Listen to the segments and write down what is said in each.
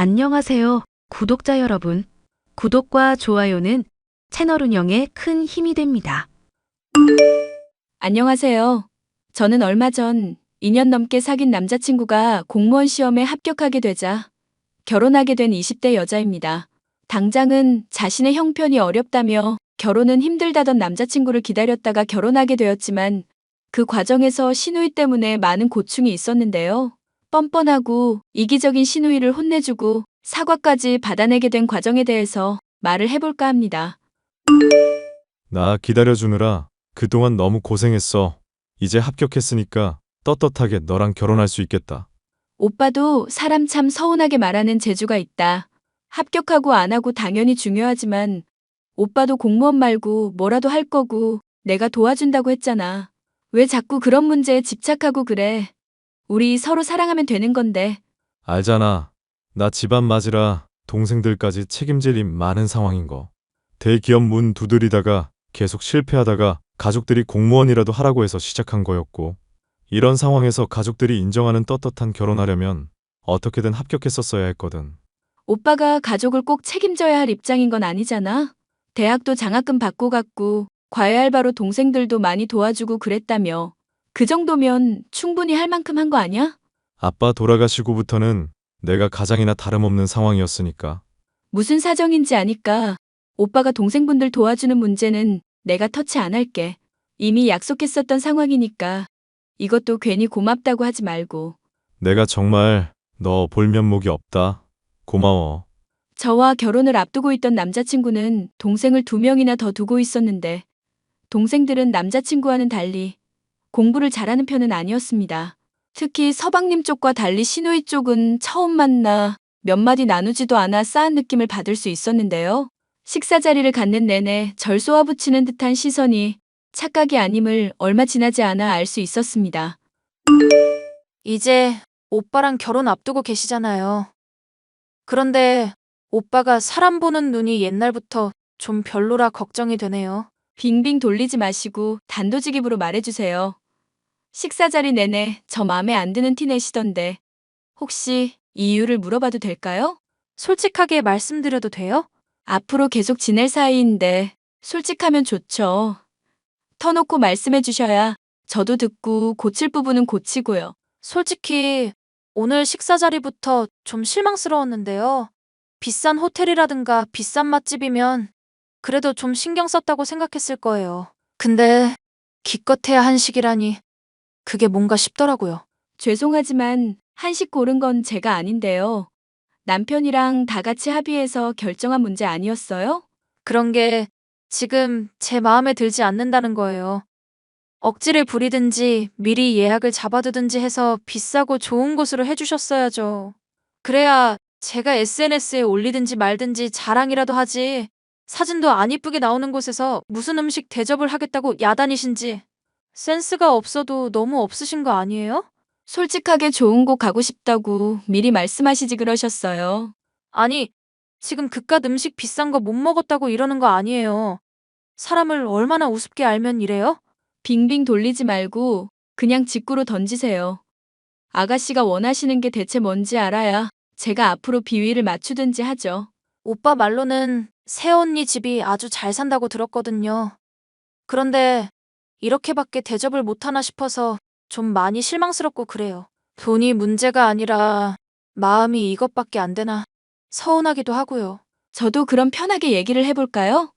안녕하세요, 구독자 여러분. 구독과 좋아요는 채널 운영에 큰 힘이 됩니다. 안녕하세요. 저는 얼마 전 2년 넘게 사귄 남자친구가 공무원 시험에 합격하게 되자 결혼하게 된 20대 여자입니다. 당장은 자신의 형편이 어렵다며 결혼은 힘들다던 남자친구를 기다렸다가 결혼하게 되었지만 그 과정에서 시누이 때문에 많은 고충이 있었는데요. 뻔뻔하고 이기적인 시누이를 혼내주고 사과까지 받아내게 된 과정에 대해서 말을 해볼까 합니다. 나 기다려주느라 그동안 너무 고생했어. 이제 합격했으니까 떳떳하게 너랑 결혼할 수 있겠다. 오빠도 사람 참 서운하게 말하는 재주가 있다. 합격하고 안 하고 당연히 중요하지만 오빠도 공무원 말고 뭐라도 할 거고 내가 도와준다고 했잖아. 왜 자꾸 그런 문제에 집착하고 그래? 우리 서로 사랑하면 되는 건데. 알잖아. 나 집안 맞으라 동생들까지 책임질 일 많은 상황인 거. 대기업 문 두드리다가 계속 실패하다가 가족들이 공무원이라도 하라고 해서 시작한 거였고 이런 상황에서 가족들이 인정하는 떳떳한 결혼하려면 어떻게든 합격했었어야 했거든. 오빠가 가족을 꼭 책임져야 할 입장인 건 아니잖아. 대학도 장학금 받고 갔고 과외 알바로 동생들도 많이 도와주고 그랬다며. 그 정도면 충분히 할 만큼 한 거 아니야? 아빠 돌아가시고부터는 내가 가장이나 다름없는 상황이었으니까. 무슨 사정인지 아니까 오빠가 동생분들 도와주는 문제는 내가 터치 안 할게. 이미 약속했었던 상황이니까 이것도 괜히 고맙다고 하지 말고. 내가 정말 너 볼 면목이 없다. 고마워. 저와 결혼을 앞두고 있던 남자친구는 동생을 두 명이나 더 두고 있었는데 동생들은 남자친구와는 달리 공부를 잘하는 편은 아니었습니다. 특히 서방님 쪽과 달리 시누이 쪽은 처음 만나 몇 마디 나누지도 않아 싸한 느낌을 받을 수 있었는데요. 식사 자리를 갖는 내내 절 쏘아붙이는 듯한 시선이 착각이 아님을 얼마 지나지 않아 알 수 있었습니다. 이제 오빠랑 결혼 앞두고 계시잖아요. 그런데 오빠가 사람 보는 눈이 옛날부터 좀 별로라 걱정이 되네요. 빙빙 돌리지 마시고 단도직입으로 말해주세요. 식사 자리 내내 저 맘에 안 드는 티 내시던데 혹시 이유를 물어봐도 될까요? 솔직하게 말씀드려도 돼요? 앞으로 계속 지낼 사이인데 솔직하면 좋죠. 터놓고 말씀해 주셔야 저도 듣고 고칠 부분은 고치고요. 솔직히 오늘 식사 자리부터 좀 실망스러웠는데요. 비싼 호텔이라든가 비싼 맛집이면 그래도 좀 신경 썼다고 생각했을 거예요. 근데 기껏해야 한식이라니 그게 뭔가 싶더라고요. 죄송하지만 한식 고른 건 제가 아닌데요. 남편이랑 다 같이 합의해서 결정한 문제 아니었어요? 그런 게 지금 제 마음에 들지 않는다는 거예요. 억지를 부리든지 미리 예약을 잡아두든지 해서 비싸고 좋은 곳으로 해주셨어야죠. 그래야 제가 SNS에 올리든지 말든지 자랑이라도 하지. 사진도 안 이쁘게 나오는 곳에서 무슨 음식 대접을 하겠다고 야단이신지. 센스가 없어도 너무 없으신 거 아니에요? 솔직하게 좋은 곳 가고 싶다고 미리 말씀하시지 그러셨어요. 아니, 지금 그깟 음식 비싼 거 못 먹었다고 이러는 거 아니에요. 사람을 얼마나 우습게 알면 이래요? 빙빙 돌리지 말고 그냥 직구로 던지세요. 아가씨가 원하시는 게 대체 뭔지 알아야 제가 앞으로 비위를 맞추든지 하죠. 오빠 말로는 새언니 집이 아주 잘 산다고 들었거든요. 그런데 이렇게밖에 대접을 못하나 싶어서 좀 많이 실망스럽고 그래요. 돈이 문제가 아니라 마음이 이것밖에 안 되나 서운하기도 하고요. 저도 그럼 편하게 얘기를 해볼까요?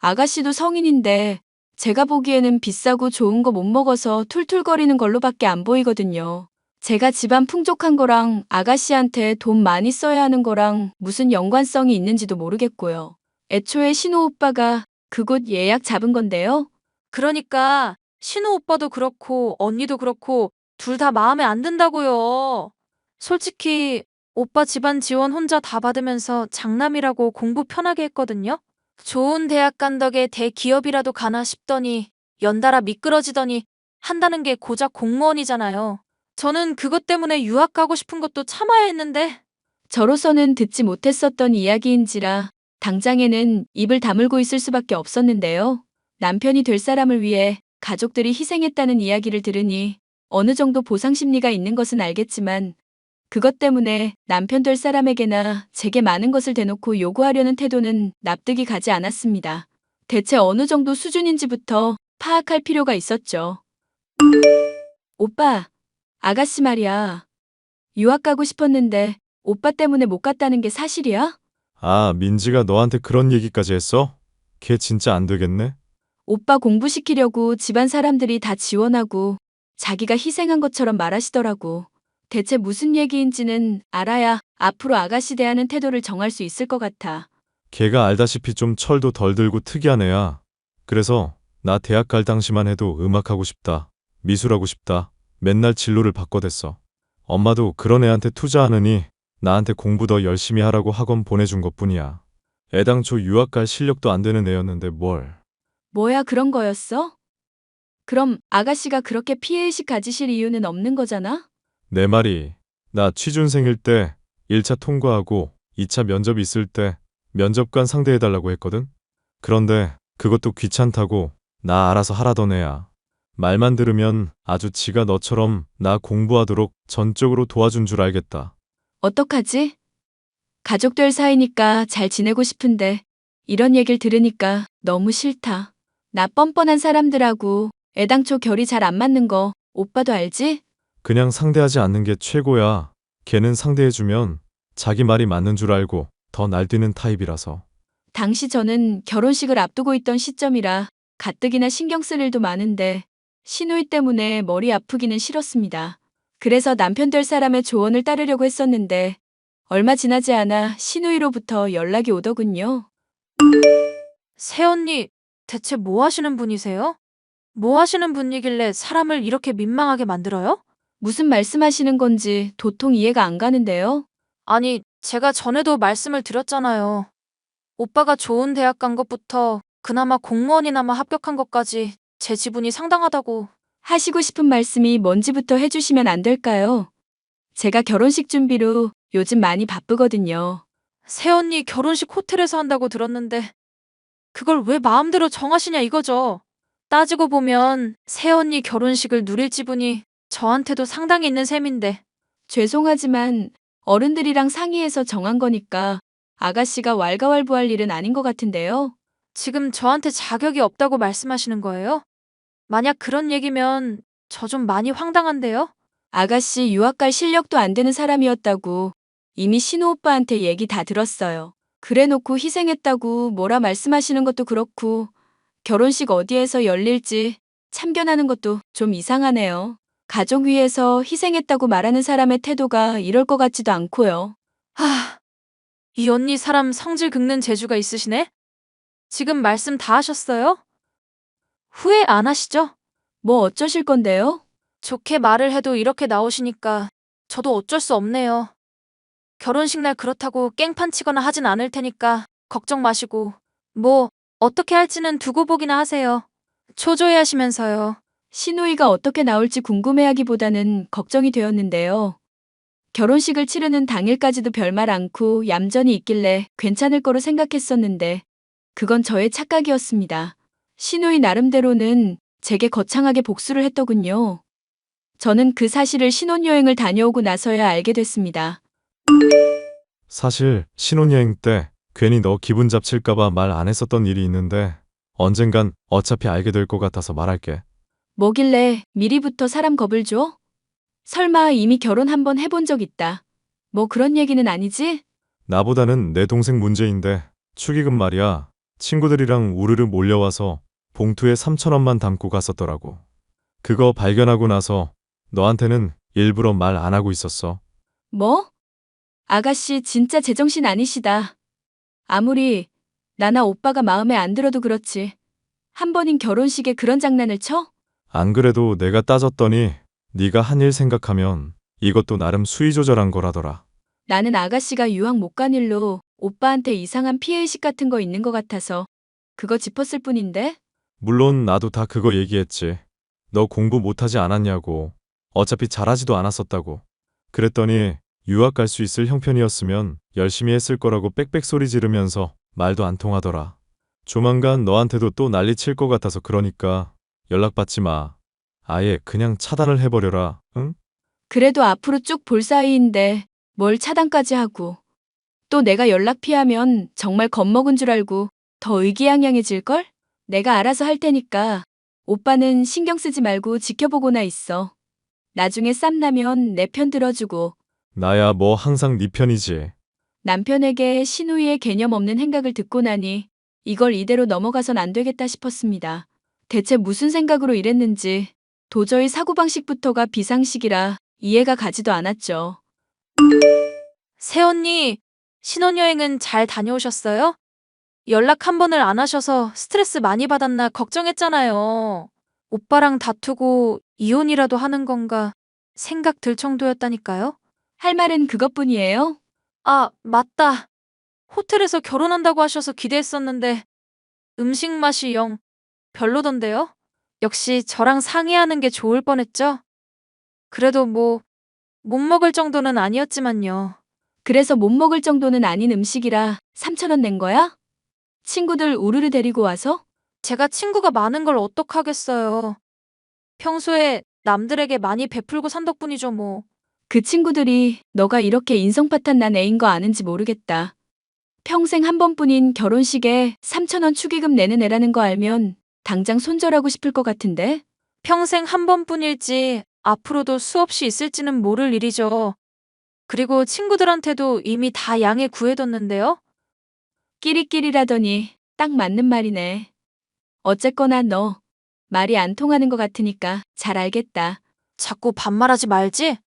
아가씨도 성인인데 제가 보기에는 비싸고 좋은 거 못 먹어서 툴툴거리는 걸로밖에 안 보이거든요. 제가 집안 풍족한 거랑 아가씨한테 돈 많이 써야 하는 거랑 무슨 연관성이 있는지도 모르겠고요. 애초에 신호 오빠가 그곳 예약 잡은 건데요. 그러니까 신우 오빠도 그렇고 언니도 그렇고 둘 다 마음에 안 든다고요. 솔직히 오빠 집안 지원 혼자 다 받으면서 장남이라고 공부 편하게 했거든요. 좋은 대학 간 덕에 대기업이라도 가나 싶더니 연달아 미끄러지더니 한다는 게 고작 공무원이잖아요. 저는 그것 때문에 유학 가고 싶은 것도 참아야 했는데 저로서는 듣지 못했었던 이야기인지라 당장에는 입을 다물고 있을 수밖에 없었는데요. 남편이 될 사람을 위해 가족들이 희생했다는 이야기를 들으니 어느 정도 보상 심리가 있는 것은 알겠지만 그것 때문에 남편 될 사람에게나 제게 많은 것을 대놓고 요구하려는 태도는 납득이 가지 않았습니다. 대체 어느 정도 수준인지부터 파악할 필요가 있었죠. 오빠, 아가씨 말이야. 유학 가고 싶었는데 오빠 때문에 못 갔다는 게 사실이야? 아, 민지가 너한테 그런 얘기까지 했어? 걔 진짜 안 되겠네? 오빠 공부시키려고 집안 사람들이 다 지원하고 자기가 희생한 것처럼 말하시더라고. 대체 무슨 얘기인지는 알아야 앞으로 아가씨 대하는 태도를 정할 수 있을 것 같아. 걔가 알다시피 좀 철도 덜 들고 특이한 애야. 그래서 나 대학 갈 당시만 해도 음악하고 싶다. 미술하고 싶다. 맨날 진로를 바꿔댔어. 엄마도 그런 애한테 투자하느니 나한테 공부 더 열심히 하라고 학원 보내준 것 뿐이야. 애당초 유학 갈 실력도 안 되는 애였는데 뭘. 뭐야 그런 거였어? 그럼 아가씨가 그렇게 피해의식 가지실 이유는 없는 거잖아? 내 말이 나 취준생일 때 1차 통과하고 2차 면접 있을 때 면접관 상대해달라고 했거든? 그런데 그것도 귀찮다고 나 알아서 하라던 애야. 말만 들으면 아주 지가 너처럼 나 공부하도록 전적으로 도와준 줄 알겠다. 어떡하지? 가족 될 사이니까 잘 지내고 싶은데 이런 얘기를 들으니까 너무 싫다. 나 뻔뻔한 사람들하고 애당초 결이 잘 안 맞는 거 오빠도 알지? 그냥 상대하지 않는 게 최고야. 걔는 상대해주면 자기 말이 맞는 줄 알고 더 날뛰는 타입이라서. 당시 저는 결혼식을 앞두고 있던 시점이라 가뜩이나 신경 쓸 일도 많은데 시누이 때문에 머리 아프기는 싫었습니다. 그래서 남편 될 사람의 조언을 따르려고 했었는데 얼마 지나지 않아 시누이로부터 연락이 오더군요. 새언니, 대체 뭐 하시는 분이세요? 뭐 하시는 분이길래 사람을 이렇게 민망하게 만들어요? 무슨 말씀하시는 건지 도통 이해가 안 가는데요. 아니, 제가 전에도 말씀을 드렸잖아요. 오빠가 좋은 대학 간 것부터 그나마 공무원이나마 합격한 것까지 제 지분이 상당하다고. 하시고 싶은 말씀이 뭔지부터 해주시면 안 될까요? 제가 결혼식 준비로 요즘 많이 바쁘거든요. 새언니 결혼식 호텔에서 한다고 들었는데 그걸 왜 마음대로 정하시냐 이거죠. 따지고 보면 새언니 결혼식을 누릴 지분이 저한테도 상당히 있는 셈인데 죄송하지만 어른들이랑 상의해서 정한 거니까 아가씨가 왈가왈부할 일은 아닌 것 같은데요. 지금 저한테 자격이 없다고 말씀하시는 거예요? 만약 그런 얘기면 저 좀 많이 황당한데요? 아가씨 유학 갈 실력도 안 되는 사람이었다고 이미 신우 오빠한테 얘기 다 들었어요. 그래 놓고 희생했다고 뭐라 말씀하시는 것도 그렇고 결혼식 어디에서 열릴지 참견하는 것도 좀 이상하네요. 가족 위해서 희생했다고 말하는 사람의 태도가 이럴 것 같지도 않고요. 하, 이 언니 사람 성질 긁는 재주가 있으시네? 지금 말씀 다 하셨어요? 후회 안 하시죠? 뭐 어쩌실 건데요? 좋게 말을 해도 이렇게 나오시니까 저도 어쩔 수 없네요. 결혼식 날 그렇다고 깽판 치거나 하진 않을 테니까 걱정 마시고 뭐 어떻게 할지는 두고 보기나 하세요. 초조해 하시면서요. 신우이가 어떻게 나올지 궁금해하기보다는 걱정이 되었는데요. 결혼식을 치르는 당일까지도 별말 않고 얌전히 있길래 괜찮을 거로 생각했었는데 그건 저의 착각이었습니다. 신우이 나름대로는 제게 거창하게 복수를 했더군요. 저는 그 사실을 신혼여행을 다녀오고 나서야 알게 됐습니다. 사실 신혼여행 때 괜히 너 기분 잡칠까봐 말 안 했었던 일이 있는데 언젠간 어차피 알게 될 것 같아서 말할게. 뭐길래 미리부터 사람 겁을 줘? 설마 이미 결혼 한 번 해본 적 있다. 뭐 그런 얘기는 아니지? 나보다는 내 동생 문제인데 축의금 말이야. 친구들이랑 우르르 몰려와서 봉투에 3천 원만 담고 갔었더라고. 그거 발견하고 나서 너한테는 일부러 말 안 하고 있었어. 뭐? 아가씨 진짜 제정신 아니시다. 아무리 나나 오빠가 마음에 안 들어도 그렇지. 한 번인 결혼식에 그런 장난을 쳐? 안 그래도 내가 따졌더니 네가 한 일 생각하면 이것도 나름 수위 조절한 거라더라. 나는 아가씨가 유학 못 간 일로 오빠한테 이상한 피해의식 같은 거 있는 것 같아서 그거 짚었을 뿐인데? 물론 나도 다 그거 얘기했지. 너 공부 못하지 않았냐고. 어차피 잘하지도 않았었다고. 그랬더니 유학 갈 수 있을 형편이었으면 열심히 했을 거라고 빽빽 소리 지르면서 말도 안 통하더라. 조만간 너한테도 또 난리 칠 것 같아서 그러니까 연락받지 마. 아예 그냥 차단을 해버려라. 응? 그래도 앞으로 쭉 볼 사이인데 뭘 차단까지 하고. 또 내가 연락 피하면 정말 겁먹은 줄 알고 더 의기양양해질걸? 내가 알아서 할 테니까 오빠는 신경 쓰지 말고 지켜보고나 있어. 나중에 쌈나면 내 편 들어주고 나야 뭐 항상 네 편이지. 남편에게 신우이의 개념 없는 행각을 듣고 나니 이걸 이대로 넘어가선 안 되겠다 싶었습니다. 대체 무슨 생각으로 이랬는지 도저히 사고방식부터가 비상식이라 이해가 가지도 않았죠. 새언니, 신혼여행은 잘 다녀오셨어요? 연락 한 번을 안 하셔서 스트레스 많이 받았나 걱정했잖아요. 오빠랑 다투고 이혼이라도 하는 건가 생각 들 정도였다니까요? 할 말은 그것뿐이에요? 아, 맞다. 호텔에서 결혼한다고 하셔서 기대했었는데 음식 맛이 영 별로던데요? 역시 저랑 상의하는 게 좋을 뻔했죠? 그래도 뭐 못 먹을 정도는 아니었지만요. 그래서 못 먹을 정도는 아닌 음식이라 3천원 낸 거야? 친구들 우르르 데리고 와서? 제가 친구가 많은 걸 어떡하겠어요. 평소에 남들에게 많이 베풀고 산 덕분이죠, 뭐. 그 친구들이 너가 이렇게 인성파탄 난 애인 거 아는지 모르겠다. 평생 한 번뿐인 결혼식에 3천원 축의금 내는 애라는 거 알면 당장 손절하고 싶을 것 같은데? 평생 한 번뿐일지 앞으로도 수없이 있을지는 모를 일이죠. 그리고 친구들한테도 이미 다 양해 구해뒀는데요. 끼리끼리라더니 딱 맞는 말이네. 어쨌거나 너 말이 안 통하는 것 같으니까 잘 알겠다. 자꾸 반말하지 말지?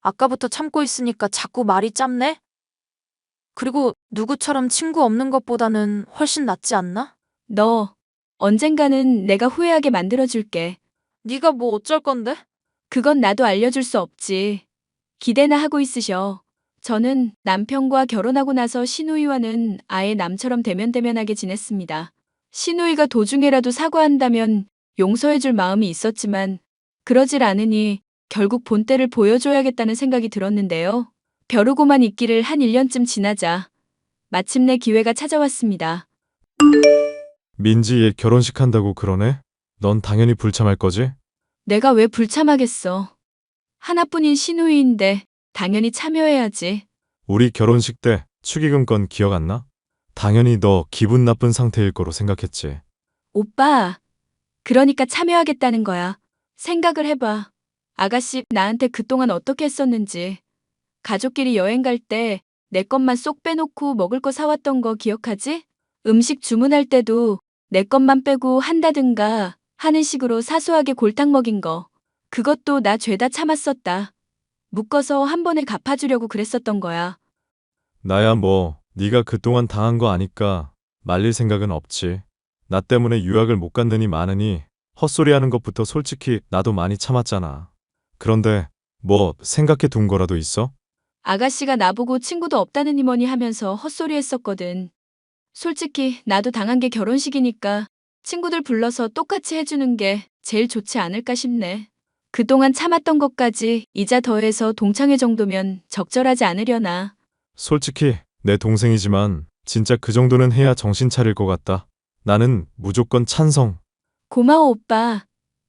아까부터 참고 있으니까 자꾸 말이 짧네? 그리고 누구처럼 친구 없는 것보다는 훨씬 낫지 않나? 너 언젠가는 내가 후회하게 만들어줄게. 네가 뭐 어쩔 건데? 그건 나도 알려줄 수 없지. 기대나 하고 있으셔. 저는 남편과 결혼하고 나서 신우이와는 아예 남처럼 대면대면하게 지냈습니다. 신우이가 도중에라도 사과한다면 용서해줄 마음이 있었지만 그러질 않으니 결국 본때를 보여줘야겠다는 생각이 들었는데요. 벼르고만 있기를 한 1년쯤 지나자 마침내 기회가 찾아왔습니다. 민지 얘 결혼식 한다고 그러네? 넌 당연히 불참할 거지? 내가 왜 불참하겠어. 하나뿐인 신우이인데 당연히 참여해야지. 우리 결혼식 때 축의금 건 기억 안 나? 당연히 너 기분 나쁜 상태일 거로 생각했지. 오빠, 그러니까 참여하겠다는 거야. 생각을 해봐. 아가씨 나한테 그동안 어떻게 했었는지. 가족끼리 여행 갈 때 내 것만 쏙 빼놓고 먹을 거 사왔던 거 기억하지? 음식 주문할 때도 내 것만 빼고 한다든가 하는 식으로 사소하게 골탕 먹인 거. 그것도 나 죄다 참았었다. 묶어서 한 번에 갚아주려고 그랬었던 거야. 나야 뭐 네가 그동안 당한 거 아니까 말릴 생각은 없지. 나 때문에 유학을 못 간다니 많으니 헛소리 하는 것부터 솔직히 나도 많이 참았잖아. 그런데 뭐 생각해 둔 거라도 있어? 아가씨가 나보고 친구도 없다는 이머니 하면서 헛소리 했었거든. 솔직히 나도 당한 게 결혼식이니까 친구들 불러서 똑같이 해주는 게 제일 좋지 않을까 싶네. 그동안 참았던 것까지 이자 더해서 동창회 정도면 적절하지 않으려나. 솔직히 내 동생이지만 진짜 그 정도는 해야 정신 차릴 것 같다. 나는 무조건 찬성. 고마워 오빠.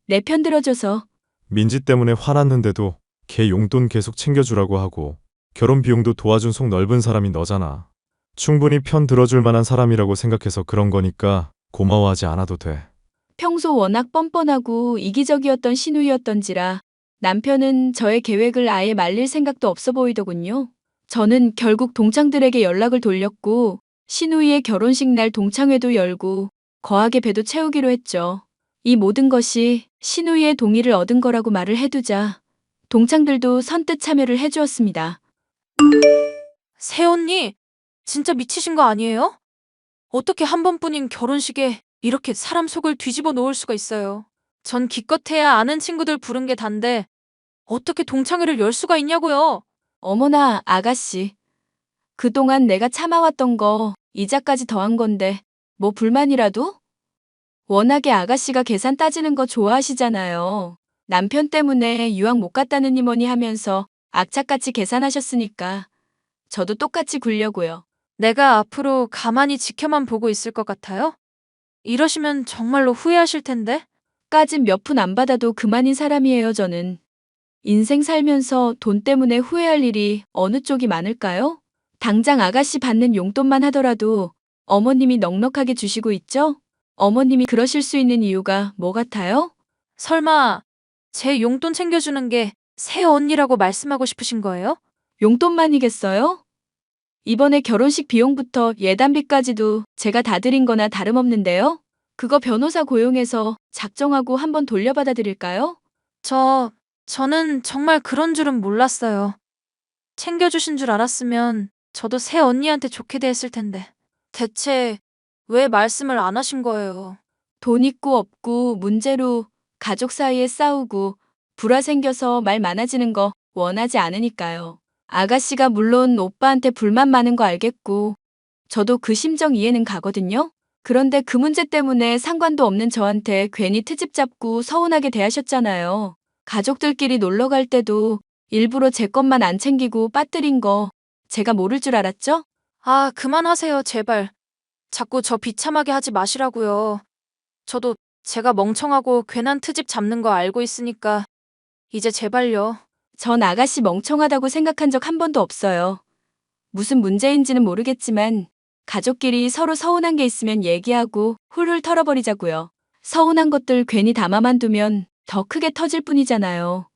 내 편 들어줘서. 민지 때문에 화났는데도 걔 용돈 계속 챙겨주라고 하고 결혼 비용도 도와준 속 넓은 사람이 너잖아. 충분히 편 들어줄 만한 사람이라고 생각해서 그런 거니까 고마워하지 않아도 돼. 평소 워낙 뻔뻔하고 이기적이었던 신우이였던지라 남편은 저의 계획을 아예 말릴 생각도 없어 보이더군요. 저는 결국 동창들에게 연락을 돌렸고 신우이의 결혼식 날 동창회도 열고 거하게 배도 채우기로 했죠. 이 모든 것이 신우이의 동의를 얻은 거라고 말을 해두자 동창들도 선뜻 참여를 해주었습니다. 새언니, 진짜 미치신 거 아니에요? 어떻게 한 번뿐인 결혼식에 이렇게 사람 속을 뒤집어 놓을 수가 있어요. 전 기껏해야 아는 친구들 부른 게 단데 어떻게 동창회를 열 수가 있냐고요. 어머나 아가씨. 그동안 내가 참아왔던 거 이자까지 더한 건데 뭐 불만이라도? 워낙에 아가씨가 계산 따지는 거 좋아하시잖아요. 남편 때문에 유학 못 갔다는 이머니 하면서 악착같이 계산하셨으니까 저도 똑같이 굴려고요. 내가 앞으로 가만히 지켜만 보고 있을 것 같아요? 이러시면 정말로 후회하실 텐데. 까진 몇 푼 안 받아도 그만인 사람이에요 저는. 인생 살면서 돈 때문에 후회할 일이 어느 쪽이 많을까요? 당장 아가씨 받는 용돈만 하더라도 어머님이 넉넉하게 주시고 있죠? 어머님이 그러실 수 있는 이유가 뭐 같아요? 설마 제 용돈 챙겨주는 게 새 언니라고 말씀하고 싶으신 거예요? 용돈만이겠어요? 이번에 결혼식 비용부터 예단비까지도 제가 다 드린 거나 다름없는데요? 그거 변호사 고용해서 작정하고 한번 돌려받아 드릴까요? 저, 저는 정말 그런 줄은 몰랐어요. 챙겨주신 줄 알았으면 저도 새 언니한테 좋게 대했을 텐데. 대체 왜 말씀을 안 하신 거예요? 돈 있고 없고 문제로 가족 사이에 싸우고 불화 생겨서 말 많아지는 거 원하지 않으니까요. 아가씨가 물론 오빠한테 불만 많은 거 알겠고 저도 그 심정 이해는 가거든요. 그런데 그 문제 때문에 상관도 없는 저한테 괜히 트집 잡고 서운하게 대하셨잖아요. 가족들끼리 놀러 갈 때도 일부러 제 것만 안 챙기고 빠뜨린 거 제가 모를 줄 알았죠? 아, 그만하세요, 제발. 자꾸 저 비참하게 하지 마시라고요. 저도 제가 멍청하고 괜한 트집 잡는 거 알고 있으니까 이제 제발요. 전 아가씨 멍청하다고 생각한 적 한 번도 없어요. 무슨 문제인지는 모르겠지만 가족끼리 서로 서운한 게 있으면 얘기하고 훌훌 털어버리자고요. 서운한 것들 괜히 담아만 두면 더 크게 터질 뿐이잖아요.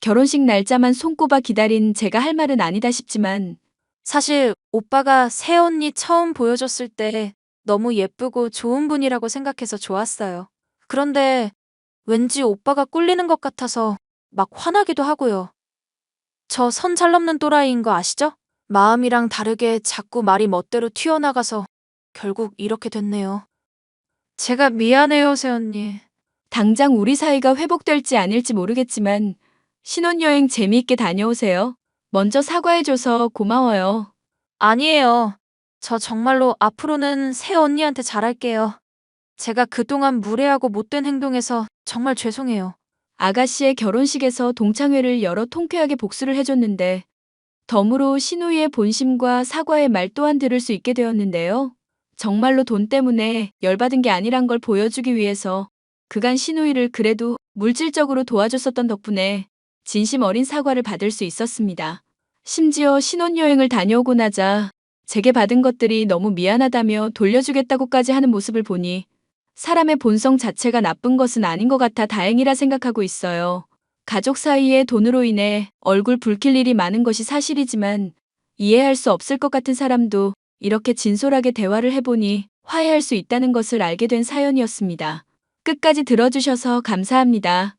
결혼식 날짜만 손꼽아 기다린 제가 할 말은 아니다 싶지만 사실 오빠가 새 언니 처음 보여줬을 때 너무 예쁘고 좋은 분이라고 생각해서 좋았어요. 그런데 왠지 오빠가 꿀리는 것 같아서 막 화나기도 하고요. 저 선 잘 넘는 또라이인 거 아시죠? 마음이랑 다르게 자꾸 말이 멋대로 튀어나가서 결국 이렇게 됐네요. 제가 미안해요, 새 언니. 당장 우리 사이가 회복될지 아닐지 모르겠지만 신혼여행 재미있게 다녀오세요. 먼저 사과해줘서 고마워요. 아니에요. 저 정말로 앞으로는 새 언니한테 잘할게요. 제가 그동안 무례하고 못된 행동해서 정말 죄송해요. 아가씨의 결혼식에서 동창회를 열어 통쾌하게 복수를 해줬는데 덤으로 신우이의 본심과 사과의 말 또한 들을 수 있게 되었는데요. 정말로 돈 때문에 열받은 게 아니란 걸 보여주기 위해서 그간 신우이를 그래도 물질적으로 도와줬었던 덕분에 진심 어린 사과를 받을 수 있었습니다. 심지어 신혼여행을 다녀오고 나자 제게 받은 것들이 너무 미안하다며 돌려주겠다고까지 하는 모습을 보니 사람의 본성 자체가 나쁜 것은 아닌 것 같아 다행이라 생각하고 있어요. 가족 사이에 돈으로 인해 얼굴 붉힐 일이 많은 것이 사실이지만 이해할 수 없을 것 같은 사람도 이렇게 진솔하게 대화를 해보니 화해할 수 있다는 것을 알게 된 사연이었습니다. 끝까지 들어주셔서 감사합니다.